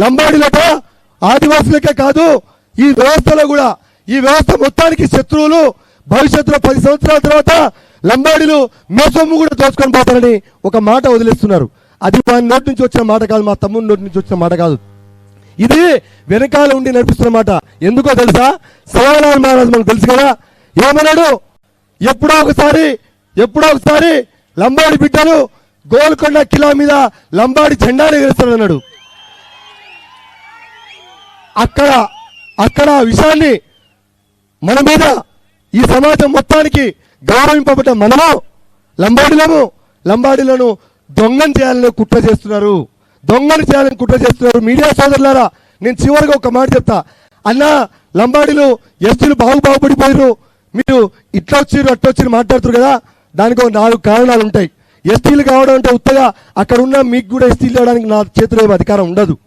లంబాడీలట ఆదివాసులకే కాదు ఈ వ్యవస్థలో కూడా. ఈ వ్యవస్థ మొత్తానికి శత్రువులు భవిష్యత్తులో పది సంవత్సరాల తర్వాత లంబాడీలు మీ సొమ్ము కూడా దోచుకొని పోతారని ఒక మాట వదిలేస్తున్నారు. అది మా నోటి నుంచి వచ్చిన మాట కాదు మా తమ్ముడి నోటి నుంచి వచ్చిన మాట కాదు. ఇది వెనకాల ఉండి నడిపిస్తున్న మాట. ఎందుకో తెలుసా? శివలాల్ మహారాజు మనకు తెలుసు కదా? ఏమన్నాడు? ఎప్పుడో ఒకసారి ఎప్పుడో ఒకసారి లంబాడి బిడ్డలు గోల్కొండ కిలా మీద లంబాడి జెండాని ఎగరేస్తాడన్నాడు అక్కడ అక్కడ ఆ విషయాన్ని మన మీద ఈ సమాజం మొత్తానికి గౌరవింపబడ్డ మనము లంబాడీలము లంబాడీలను దొంగను చేయాలని కుట్ర చేస్తున్నారు. దొంగను చేయాలని కుట్ర చేస్తున్నారు. మీడియా సోదరులారా నేను చివరిగా ఒక మాట చెప్తా. అన్న లంబాడీలు ఎస్టీలు బాగు బాగుపడిపోయారు మీరు ఇట్లా వచ్చిర్రు అట్లా వచ్చి మాట్లాడుతారు కదా. దానికి ఒక నాలుగు కారణాలు ఉంటాయి. ఎస్టీలు కావడం అంటే ఉత్తగా అక్కడ ఉన్న మీకు కూడా ఎస్టీలు ఇవ్వడానికి నా చేతిలో అధికారం ఉండదు.